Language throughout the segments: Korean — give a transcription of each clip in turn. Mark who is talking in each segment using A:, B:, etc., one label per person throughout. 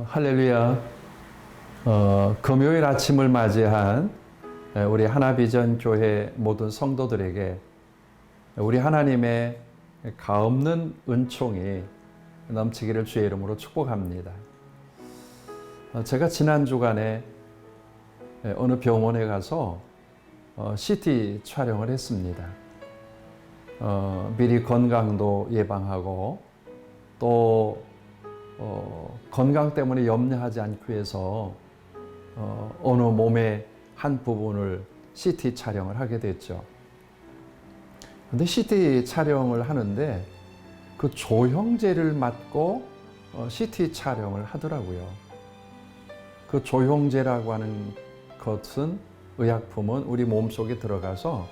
A: 어, 할렐루야. 어, 금요일 아침을 맞이한 에, 우리 하나비전 교회 모든 성도들에게 우리 하나님의 가없는 은총이 넘치기를 주의 이름으로 축복합니다. 어, 제가 지난 주간에 에, 어느 병원에 가서 어, CT 촬영을 했습니다. 어, 미리 건강도 예방하고 또 어, 건강 때문에 염려하지 않기 위해서 어, 어느 몸의 한 부분을 CT 촬영을 하게 됐죠. 근데 CT 촬영을 하는데 그 조형제를 맞고 어, CT 촬영을 하더라고요. 그 조형제라고 하는 것은 의약품은 우리 몸속에 들어가서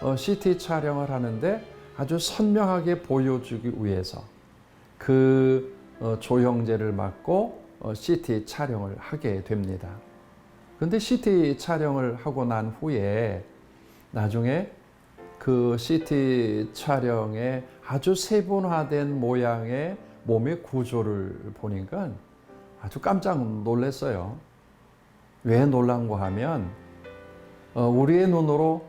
A: 어, CT 촬영을 하는데 아주 선명하게 보여주기 위해서 그 어, 조형제를 맞고 어, CT 촬영을 하게 됩니다. 근데 CT 촬영을 하고 난 후에 나중에 그 CT 촬영에 아주 세분화된 모양의 몸의 구조를 보니까 아주 깜짝 놀랐어요. 왜 놀란고 하면 어, 우리의 눈으로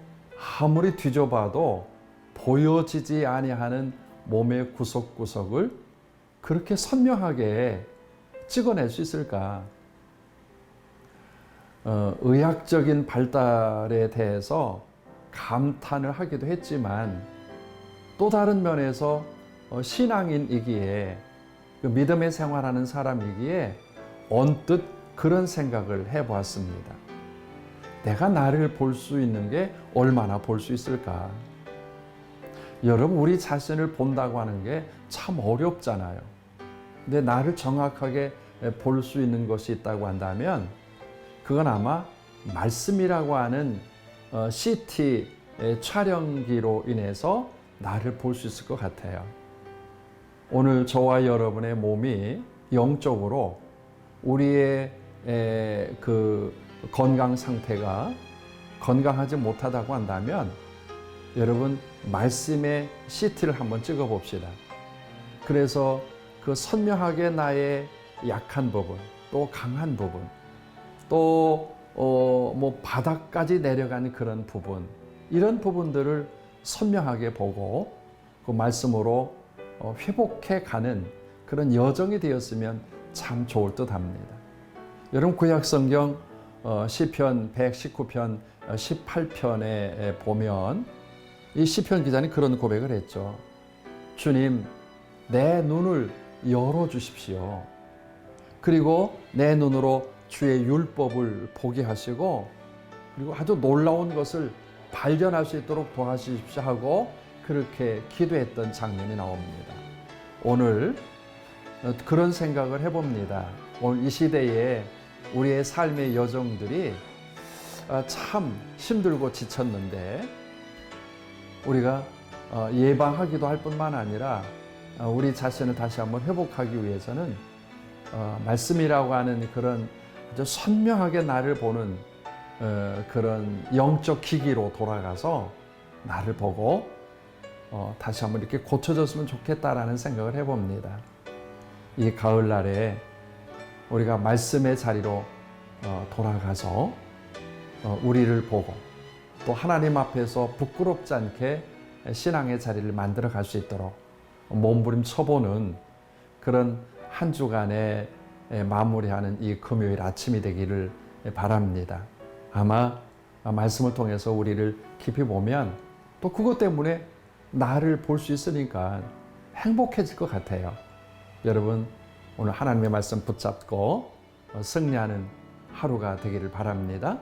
A: 아무리 뒤져봐도 보여지지 아니하는 몸의 구석구석을 그렇게 선명하게 찍어낼 수 있을까? 어, 의학적인 발달에 대해서 감탄을 하기도 했지만 또 다른 면에서 어, 신앙인이기에 그 믿음의 생활하는 사람이기에 언뜻 그런 생각을 해보았습니다. 내가 나를 볼 수 있는 게 얼마나 볼 수 있을까? 여러분, 우리 자신을 본다고 하는 게 참 어렵잖아요. 근데 나를 정확하게 볼 수 있는 것이 있다고 한다면 그건 아마 말씀이라고 하는 어, CT 촬영기로 인해서 나를 볼 수 있을 것 같아요. 오늘 저와 여러분의 몸이 영적으로 우리의 에, 그 건강 상태가 건강하지 못하다고 한다면 여러분 말씀의 CT를 한번 찍어 봅시다. 그래서 그 선명하게 나의 약한 부분, 또 강한 부분, 또 어, 뭐 바닥까지 내려가는 그런 부분, 이런 부분들을 선명하게 보고 그 말씀으로 어, 회복해 가는 그런 여정이 되었으면 참 좋을 듯 합니다. 여러분 구약 성경 어, 시편 119편 18편에 보면 이 시편 기자는 그런 고백을 했죠. 주님, 내 눈을 열어 주십시오. 그리고 내 눈으로 주의 율법을 보게 하시고 그리고 아주 놀라운 것을 발견할 수 있도록 도와주십시오 하고 그렇게 기도했던 장면이 나옵니다. 오늘 그런 생각을 해봅니다. 오늘 이 시대에 우리의 삶의 여정들이 참 힘들고 지쳤는데 우리가 예방하기도 할 뿐만 아니라 우리 자신을 다시 한번 회복하기 위해서는 어, 말씀이라고 하는 그런 아주 선명하게 나를 보는 어, 그런 영적 기기로 돌아가서 나를 보고 어, 다시 한번 이렇게 고쳐졌으면 좋겠다라는 생각을 해봅니다. 이 가을날에 우리가 말씀의 자리로 어, 돌아가서 어, 우리를 보고 또 하나님 앞에서 부끄럽지 않게 신앙의 자리를 만들어 갈 수 있도록 몸부림 쳐보는 그런 한 주간의 마무리하는 이 금요일 아침이 되기를 바랍니다. 아마 말씀을 통해서 우리를 깊이 보면 또 그것 때문에 나를 볼 수 있으니까 행복해질 것 같아요. 여러분, 오늘 하나님의 말씀 붙잡고 승리하는 하루가 되기를 바랍니다.